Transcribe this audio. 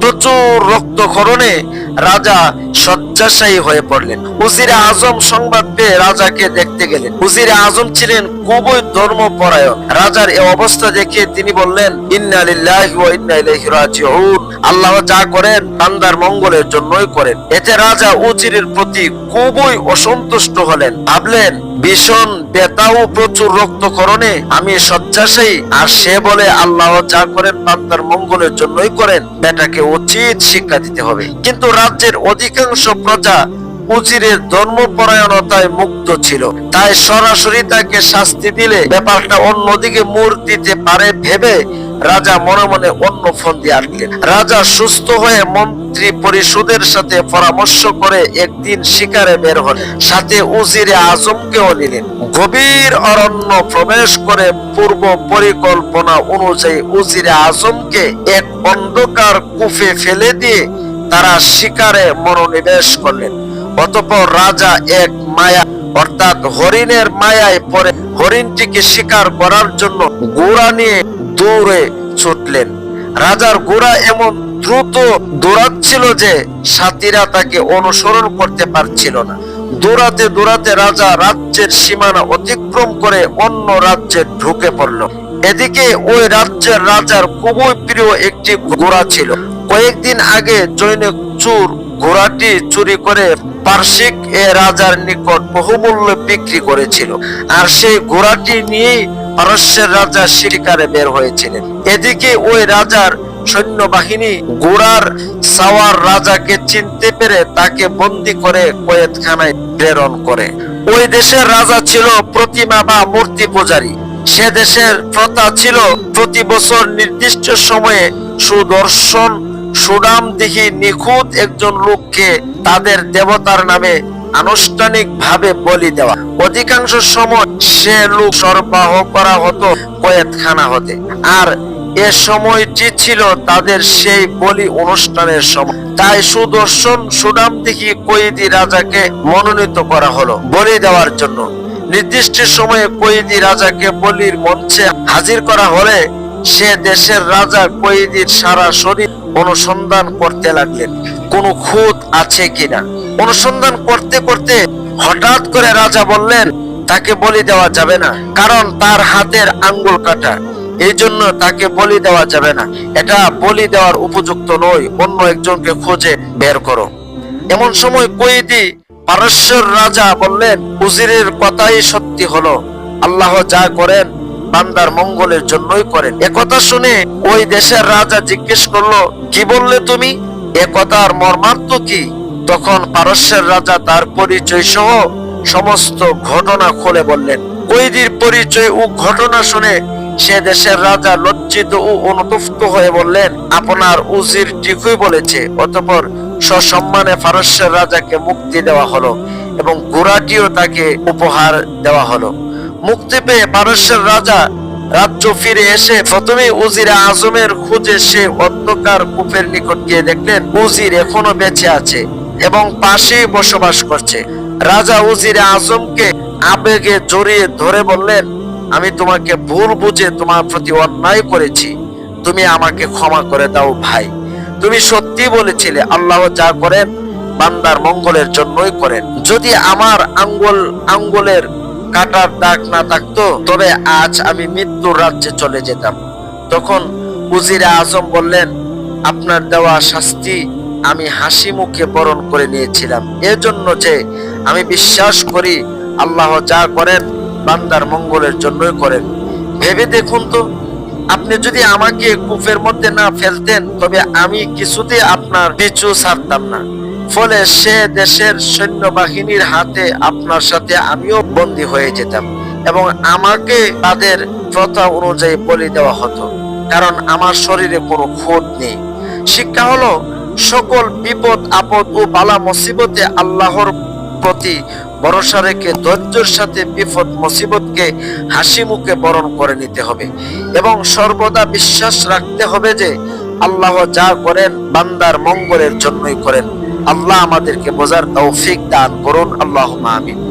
প্রচুর রাজা শয্যাশায়ী হয়ে পড়লেন। আজম সংবাদ পেয়ে রাজাকে দেখতে গেলেন। উজিরে আজম ছিলেন খুবই ধর্মপরায়ণ। রাজার এই অবস্থা দেখে তিনি বললেন আল্লাহ যা করেন, বান্দার মঙ্গলের জন্যই করেন। এতে রাজা উজিরের প্রতি খুবই অসন্তুষ্ট হলেন। ভাবলেন, ভীষণ বেতা ও প্রচুর রক্তকরণে আমি শয্যাশায়ী, আর সে বলে আল্লাহ যা করেন বান্দার মঙ্গলের জন্যই করেন, বেটাকে উচিত শিক্ষা দিতে হবে। কিন্তু রাজ্যের অধিকাংশ প্রজা উজিরের ধর্মপরায়ণতায় মুক্ত ছিল। তাই সরাসরি তাকে শাস্তি দিলে ব্যাপারটা অন্যদিকে মোড় দিতে পারে ভেবে রাজা মনে মনে অন্য ফোন দিয়ে আটলেন রাজা সুস্থ হয়ে মন্ত্রী পরিষদের সাথে পরামর্শ করে একদিন শিকারে বের হলেন সাথে উজিরে আজমকেও নিলেন। গভীর অরণ্য প্রবেশ করে পূর্ব পরিকল্পনা অনুযায়ী উজিরে আজমকে এক অন্ধকার কুফে ফেলে দিয়ে তারা শিকারে মনোনিবেশ করলেন। অতঃপর রাজা এক মায়া, অর্থাৎ হরিণের মায়ায় পরে হরিণটিকে শিকার করার জন্য গোড়া নিয়ে দৌড়ে ছুটলেন। রাজার গোড়া এমন দ্রুত দৌড়াচ্ছিল যে সাথীরা তাকে অনুসরণ করতে পারছিল না। দৌড়াতে দৌড়াতে রাজা রাজ্যের সীমানা অতিক্রম করে অন্য রাজ্যে ঢুকে পড়ল। এদিকে ওই রাজ্যের রাজার খুবই প্রিয় একটি ঘোড়া ছিল। কয়েকদিন আগে জৈনিক চুর ঘোড়াটি চুরি করে পার্শ্বিক এ রাজার নিকট বহুমূল্য বিক্রি করেছিল। আর সেই ঘোড়াটি নিয়েই পারস্যের রাজা শিকারে বের হয়েছিলেন। এদিকে ওই রাজার সৈন্যবাহিনী ঘোড়ার সাওয়ার রাজাকে চিনতে পেরে তাকে বন্দি করে কয়েতখানায় প্রেরণ করে। ওই দেশের রাজা ছিল প্রতিমা বা মূর্তি পূজারী। সে দেশের প্রথা ছিল প্রতি বছর নির্দিষ্ট সময়ে সুদর্শন সুনাম দেখি নিখুঁত একজন লোককে তাদের দেবতার নামে আনুষ্ঠানিক ভাবে বলি দেওয়া। অধিকাংশ সময় সে লোক সরবরাহ করা হতো কয়েতখানা হতে। আর এ সময়টি ছিল তাদের সেই বলি অনুষ্ঠানের সময়। তাই সুদর্শন সুনাম দেখি কয়েদি রাজাকে মনোনীত করা হলো বলি দেওয়ার জন্য। নির্দিষ্ট সময়ে কয়েদি রাজাকে বলির মঞ্চে হাজির করা হলে সে দেশের রাজা কয়েদির সারা শরীর অনুসন্ধান করতে লাগলেন। কোনো খুঁত আছে কিনা? অনুসন্ধান করতে করতে হঠাৎ করে রাজা বললেন, তাকে বলি দেওয়া যাবে না, কারণ তার হাতের আঙ্গুল কাটা। এই জন্য তাকে বলি দেওয়া যাবে না। এটা বলি দেওয়ার উপযুক্ত নয়, অন্য একজনকে খুঁজে বের করো। এমন সময় কয়েদি পারস্যের রাজা বললেন, উজিরের কথাই সত্যি হলো। আল্লাহ যা করেন, বান্দার মঙ্গলের জন্যই করেন। একথা শুনে ওই দেশের রাজা জিজ্ঞেস করল, কি বললে তুমি? এ কথার মর্মার্থ কি? তখন পারস্যের রাজা তার পরিচয় সহ সমস্ত ঘটনা খুলে বললেন। কৈদির পরিচয় ও ঘটনা শুনে সে দেশের রাজা লজ্জিত ও অনুতপ্ত হয়ে বললেন, আপনার উজির ঠিকই বলেছে, অতঃপর সসম্মানে ফারস্যের রাজাকে মুক্তি দেওয়া হলো এবং ঘোড়াটিও তাকে উপহার দেওয়া হলো। মুক্তি পেয়ে পারস্যের রাজা রাজ্য ফিরে এসে প্রথমে উজির আজমের খুঁজে সে অন্ধকার কূপের নিকট গিয়ে দেখলেন, উজির এখনও বেঁচে আছে। এবং পাশে বসবাস করছে। রাজা উজির আজমকে আবেগে জড়িয়ে ধরে বললেন, আমি তোমাকে ভুল বুঝে তোমার প্রতি অন্যায় করেছি। তুমি আমাকে ক্ষমা করে দাও ভাই। তুমি সত্যি বলেছিলে, আল্লাহ যা করেন, বান্দার মঙ্গলের জন্যই করেন। যদি আমার আঙ্গুল, আঙ্গুলের কাটার দাগ না থাকতো, তবে আজ আমি মৃত্যুর রাজ্যে চলে যেতাম। তখন উজিরে আজম বললেন, আপনার দেওয়া শাস্তি আমি হাসি মুখে বরণ করে নিয়েছিলাম। এজন্য যে আমি বিশ্বাস করি আল্লাহ যা করেন, বান্দার মঙ্গলের জন্যই করেন। ভেবে দেখুন তো, আপনি যদি আমাকে কূপের মধ্যে না ফেলতেন, তবে আমি কিছুতে আপনার পিছু ছাড়তাম না। ফলে সে দেশের সৈন্যবাহিনীর হাতে আপনার সাথে আমিও বন্দী হয়ে যেতাম এবং আমাকে তাদের প্রথা অনুযায়ী বলি দেওয়া হতো, কারণ আমার শরীরে কোনো খুঁত নেই। শিক্ষা হলো সকল বিপদ, আপদ ও বালা মুসিবতে আল্লাহর প্রতি ভরসা রেখে ধৈর্যের সাথে বিপদ, মুসিবতকে হাসি মুখে বরণ করে নিতে হবে এবং সর্বদা বিশ্বাস রাখতে হবে যে আল্লাহ যা করেন বান্দার মঙ্গলের জন্যই করেন। আল্লাহ আমাদেরকে বোঝার তৌফিক দান করুন। আল্লাহ আমিন।